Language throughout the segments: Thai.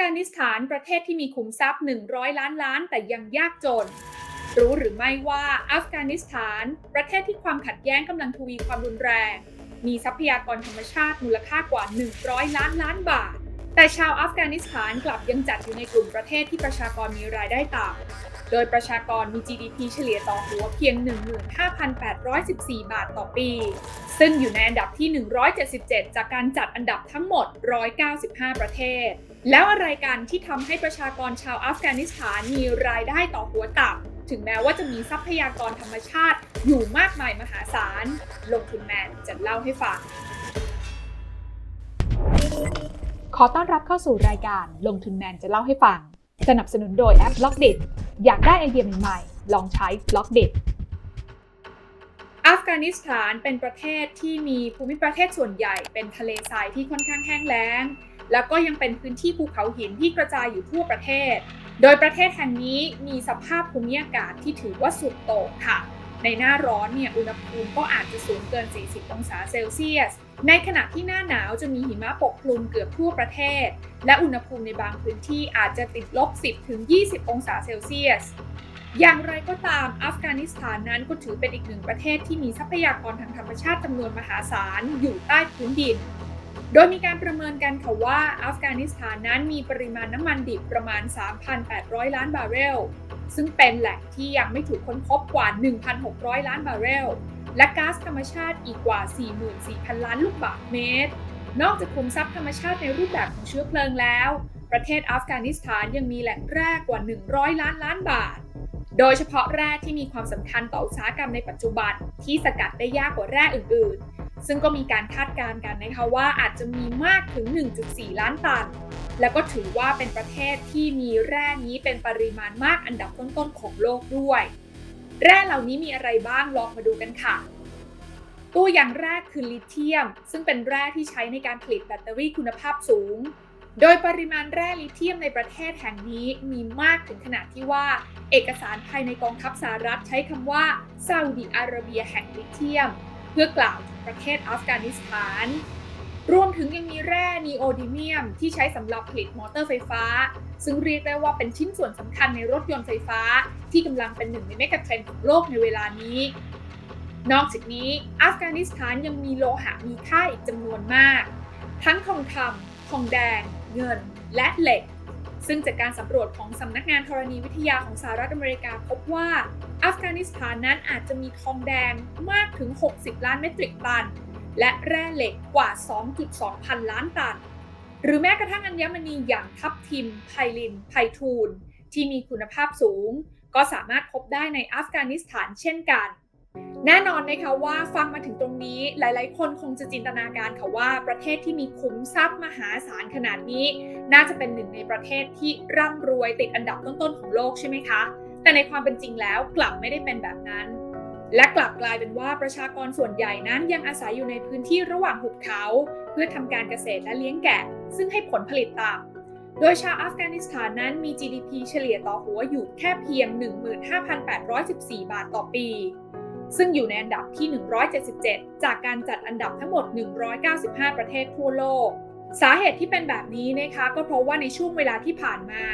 กานิสถานประเทศที่มีขุมทรัพย์ 100 ล้านล้าน แต่ยังยากจน รู้หรือไม่ว่าอัฟกานิสถาน ประเทศที่ความขัดแย้งกำลังทวีความรุนแรง มีทรัพยากรธรรมชาติมูลค่ากว่า 100 ล้านล้านบาท แต่ชาวอัฟกานิสถานกลับยังจัดอยู่ในกลุ่มประเทศที่ประชากรมีรายได้ต่ำ โดยประชากรมี GDP เฉลี่ยต่อหัวเพียง 15,814 บาทต่อปี ซึ่งอยู่ในอันดับที่ 177 จากการจัดอันดับทั้งหมด 195 ประเทศ แล้วอะไรกันที่ทำให้ประชากรชาวอัฟกานิสถานมีรายได้ต่อหัวต่ำถึงแม้ว่าจะมีทรัพยากรธรรมชาติอยู่มากมายมหาศาล ลงทุนแมนจะเล่าให้ฟัง ขอต้อนรับเข้าสู่รายการลงทุนแมนจะเล่าให้ฟัง สนับสนุนโดยแอป b ล็อกเดอยากได้ไอเดียใหม่ๆ ลองใช้ b ล็อกเดอัฟกานิสถานเป็นประเทศที่มีภูมิประเทศส่วนใหญ่เป็นทะเลทรายที่ค่อนข้างแห้งแล้ง แล้วก็ยังเป็นพื้นที่ภูเขาหินที่กระจายอยู่ทั่วประเทศ โดยประเทศแห่งนี้มีสภาพภูมิอากาศที่ถือว่าสุดโต่งค่ะ ในหน้าร้อนเนี่ยอุณหภูมิก็อาจจะสูงเกิน 40 องศาเซลเซียส ในขณะที่หน้าหนาวจะมีหิมะปกคลุมเกือบทั่วประเทศ และอุณหภูมิในบางพื้นที่อาจจะติดลบ 10 ถึง 20 องศาเซลเซียส อย่างไรก็ตามอัฟกานิสถานนั้นก็ถือเป็นอีกหนึ่งประเทศที่มีทรัพยากรทางธรรมชาติจำนวนมหาศาลอยู่ใต้พื้นดินโดยมีการประเมินกันค่ะว่าอัฟกานิสถานนั้นมีปริมาณน้ำมันดิบประมาณ 3,800 ล้านบาร์เรล ซึ่งเป็นแหล่งที่ยังไม่ถูกค้นพบกว่า 1,600 ล้านบาร์เรล และก๊าซธรรมชาติอีกกว่า 44,000 ล้านลูกบาศก์เมตร นอกจากคุมทรัพย์ธรรมชาติในรูปแบบของเชื้อเพลิงแล้ว ประเทศอัฟกานิสถานยังมีแหล่งแร่กว่า 100 ล้านล้านบาท โดยเฉพาะแร่ที่มีความสำคัญต่ออุตสาหกรรมในปัจจุบันที่สกัดได้ยากกว่าแร่อื่น ๆ ซึ่งก็มีการคาดการณ์กันนะคะว่าอาจจะมีมากถึง 1.4 ล้านตัน แล้วก็ถือว่าเป็นประเทศที่มีแร่นี้เป็นปริมาณมากอันดับต้นๆของโลกด้วย แร่เหล่านี้มีอะไรบ้างลองมาดูกันค่ะ ตัวอย่างแรกคือลิเธียม ซึ่งเป็นแร่ที่ใช้ในการผลิตแบตเตอรี่คุณภาพสูง โดยปริมาณแร่ลิเธียมในประเทศแห่งนี้มีมากถึงขนาดที่ว่า เอกสารภายในกองทัพสหรัฐใช้คำว่าซาอุดิอาระเบียแห่งลิเธียม เพื่อกล่าวถึงประเทศอัฟกานิสถาน รวมถึงยังมีแร่นีโอดิเมียม ที่ใช้สำหรับผลิตมอเตอร์ไฟฟ้า ซึ่งเรียกได้ว่าเป็นชิ้นส่วนสำคัญในรถยนต์ไฟฟ้า ที่กำลังเป็นหนึ่งในเมกะเทรนด์ของโลกในเวลานี้ นอกจากนี้อัฟกานิสถานยังมีโลหะมีค่าอีกจำนวนมาก ทั้งทองคำทองแดง เงิน และเหล็ก ซึ่งจากการสำรวจของสำนักงานธรณีวิทยาของสหรัฐอเมริกาพบว่าอัฟกานิสถานนั้นอาจจะมีทองแดงมากถึง 60 ล้านเมตริกตัน และแร่เหล็กกว่า 2.2 พันล้านตัน หรือแม้กระทั่งอัญมณีอย่างทับทิม ไพลิน ไพทูล ที่มีคุณภาพสูง ก็สามารถพบได้ในอัฟกานิสถานเช่นกัน แน่นอนนะคะว่าฟังมาถึงตรงนี้หลายๆ คนคงจะจินตนาการค่ะว่าประเทศที่มีคุ้มทรัพย์มหาศาลขนาดนี้ น่าจะเป็นหนึ่งในประเทศที่ร่ำรวยติดอันดับต้นๆของโลกใช่ไหมคะ แต่ในความเป็นจริงแล้วกลับไม่ได้เป็นแบบนั้น และกลับกลายเป็นว่าประชากรส่วนใหญ่นั้นยังอาศัยอยู่ในพื้นที่ระหว่างหุบเขา เพื่อทำการเกษตรและเลี้ยงแกะ ซึ่งให้ผลผลิตต่ำโดยชาวอัฟกานิสถานนั้นมี GDP เฉลี่ยต่อหัวอยู่แค่เพียง 15,814 บาทต่อปี ซึ่งอยู่ในอันดับที่ 177 จากการจัดอันดับทั้งหมด 195 ประเทศทั่วโลกสาเหตุที่เป็นแบบนี้นะคะก็เพราะว่าในช่วงเวลาที่ผ่านมา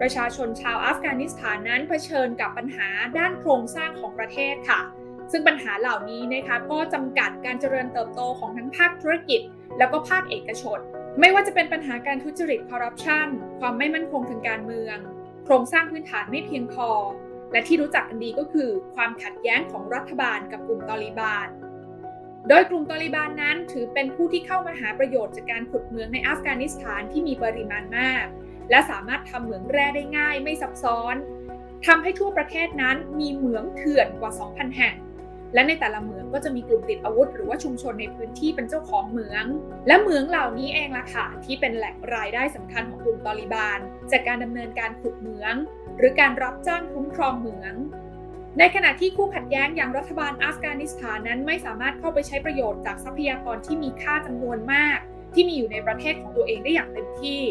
ประชาชนชาวอัฟกานิสถานนั้นเผชิญกับปัญหาด้านโครงสร้างของประเทศค่ะ ซึ่งปัญหาเหล่านี้นะคะก็จำกัดการเจริญเติบโตของทั้งภาคธุรกิจ แล้วก็ภาคเอกชน ไม่ว่าจะเป็นปัญหาการทุจริตคอร์รัปชันความไม่มั่นคงทางการเมือง โครงสร้างพื้นฐานไม่เพียงพอ และที่รู้จักกันดีก็คือ ความขัดแย้งของรัฐบาลกับกลุ่มตอลิบาน โดยกลุ่มตอลิบานนั้น ถือเป็นผู้ที่เข้ามาหาประโยชน์จากการขุดเหมืองในอัฟกานิสถานที่มีปริมาณมาก และสามารถทำเหมืองแร่ได้ง่ายไม่ซับซ้อนทำให้ทั่วประเทศนั้นมีเหมืองเถื่อนกว่า 2,000 แห่ง และในแต่ละเมืองก็จะมีกลุ่มติดอาวุธ หรือว่าชุมชนในพื้นที่เป็นเจ้าของเมือง และเมืองเหล่านี้เองล่ะค่ะที่เป็นแหล่งรายได้สำคัญของกลุ่มตอลิบาน จากการดำเนินการขุดเมือง หรือการรับจ้างคุ้มครองเมืองในขณะที่คู่ขัดแย้งอย่างรัฐบาลอัฟกานิสถานนั้นไม่สามารถเข้าไปใช้ประโยชน์จากทรัพยากรที่มีค่าจำนวนมาก ที่มีอยู่ในประเทศของตัวเองได้อย่างเต็มที่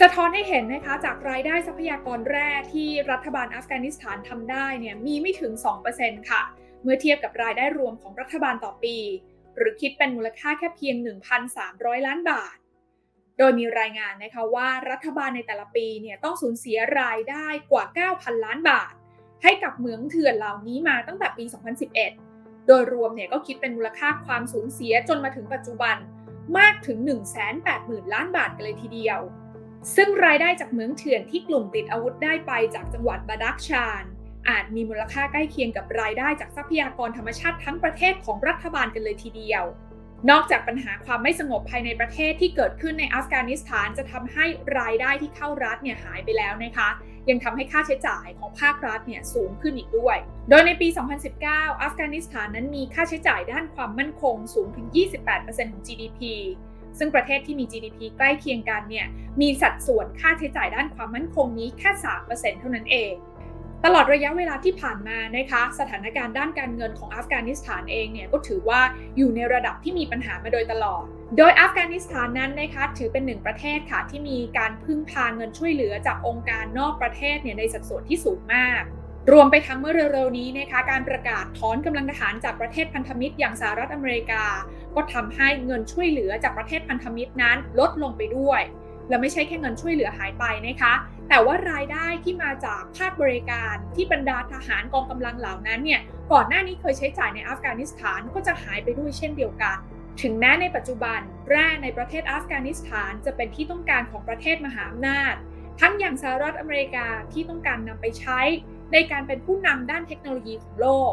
สะท้อนให้เห็นนะคะจากรายได้ทรัพยากรแร่ที่รัฐบาลอัฟกานิสถานทำได้เนี่ยมีไม่ถึง 2%ค่ะ เมื่อเทียบกับรายได้รวมของรัฐบาลต่อปี หรือคิดเป็นมูลค่าแค่เพียง 1,300 ล้านบาท โดยมีรายงานนะคะว่ารัฐบาลในแต่ละปีเนี่ยต้องสูญเสียรายได้กว่า 9,000 ล้านบาท ให้กับเหมืองเถื่อนเหล่านี้มาตั้งแต่ปี 2011 โดยรวมเนี่ยก็คิดเป็นมูลค่าความสูญเสียจนมาถึงปัจจุบันมากถึง 180,000 ล้านบาทกันเลยทีเดียว ซึ่งรายได้จากเหมืองเถื่อนที่กลุ่มติดอาวุธได้ไปจากจังหวัดบาดักชาน อาจมีมูลค่าใกล้เคียงกับรายได้จากทรัพยากรธรรมชาติทั้งประเทศของรัฐบาลกันเลยทีเดียว นอกจากปัญหาความไม่สงบภายในประเทศที่เกิดขึ้นในอัฟกานิสถานจะทำให้รายได้ที่เข้ารัฐเนี่ยหายไปแล้วนะคะ ยังทำให้ค่าใช้จ่ายของภาครัฐเนี่ยสูงขึ้นอีกด้วย โดยในปี 2019 อัฟกานิสถานนั้นมีค่าใช้จ่ายด้านความมั่นคงสูงถึง 28%ของ GDP ซึ่งประเทศที่มี GDP ใกล้เคียงกันเนี่ยมีสัดส่วนค่าใช้จ่ายด้านความมั่นคงนี้แค่ 3%เท่านั้นเอง ตลอดระยะเวลาที่ผ่านมานะคะสถานการณ์ด้านการเงินของอัฟกานิสถานเองเนี่ยก็ถือว่าอยู่ในระดับที่มีปัญหามาโดยตลอด โดยอัฟกานิสถานนั้นนะคะถือเป็นหนึ่งประเทศค่ะที่มีการพึ่งพาเงินช่วยเหลือจากองค์การนอกประเทศเนี่ยในสัดส่วนที่สูงมาก รวมไปทั้งเมื่อเร็วๆนี้นะคะการประกาศถอนกำลังทหารจากประเทศพันธมิตรอย่างสหรัฐอเมริกา ก็ทำให้เงินช่วยเหลือจากประเทศพันธมิตรนั้นลดลงไปด้วย และไม่ใช่แค่เงินช่วยเหลือหายไปนะคะ แต่ว่ารายได้ที่มาจากภาคบริการที่บรรดาทหารกองกำลังเหล่านั้นเนี่ยก่อนหน้านี้เคยใช้จ่ายในอัฟกานิสถานก็จะหายไปด้วยเช่นเดียวกัน ถึงแม้ในปัจจุบันแร่ในประเทศอัฟกานิสถานจะเป็นที่ต้องการของประเทศมหาอำนาจ ทั้งอย่างสหรัฐอเมริกาที่ต้องการนำไปใช้ ในการเป็นผู้นำด้านเทคโนโลยีของโลก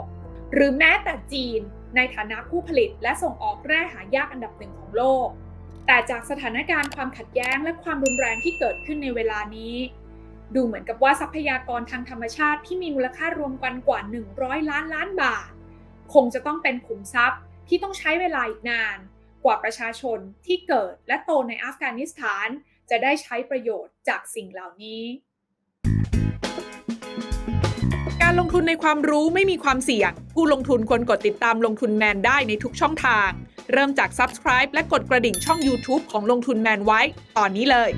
หรือแม้แต่จีนในฐานะผู้ผลิตและส่งออกแร่หายากอันดับหนึ่งของโลก แต่จากสถานการณ์ความขัดแย้งและความรุนแรงที่เกิดขึ้นในเวลานี้ ดูเหมือนกับว่าทรัพยากรทางธรรมชาติที่มีมูลค่ารวมกันกว่า 100 ล้านล้านบาท คงจะต้องเป็นขุมทรัพย์ที่ต้องใช้เวลาอีกนาน กว่าประชาชนที่เกิดและโตในอัฟกานิสถาน จะได้ใช้ประโยชน์จากสิ่งเหล่านี้ การลงทุนในความรู้ไม่มีความเสี่ยง ผู้ลงทุนควรกดติดตามลงทุนแมนได้ในทุกช่องทาง เริ่มจาก Subscribe และกดกระดิ่งช่อง YouTube ของลงทุนแมนไว้ ตอนนี้เลย